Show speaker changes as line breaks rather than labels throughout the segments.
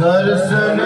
दर्शन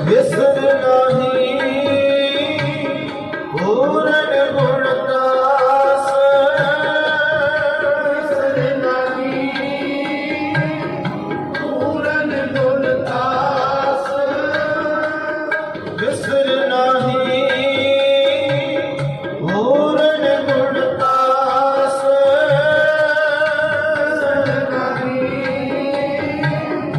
ਬਿਸਰ ਨਹੀਂ ਪੂਰਨ ਗੁਣ ਦਾਸ ਬਿਸਰ ਨਹੀਂ ਪੂਰਨ ਗੁਣ ਦਾਸ ਬਿਸਰ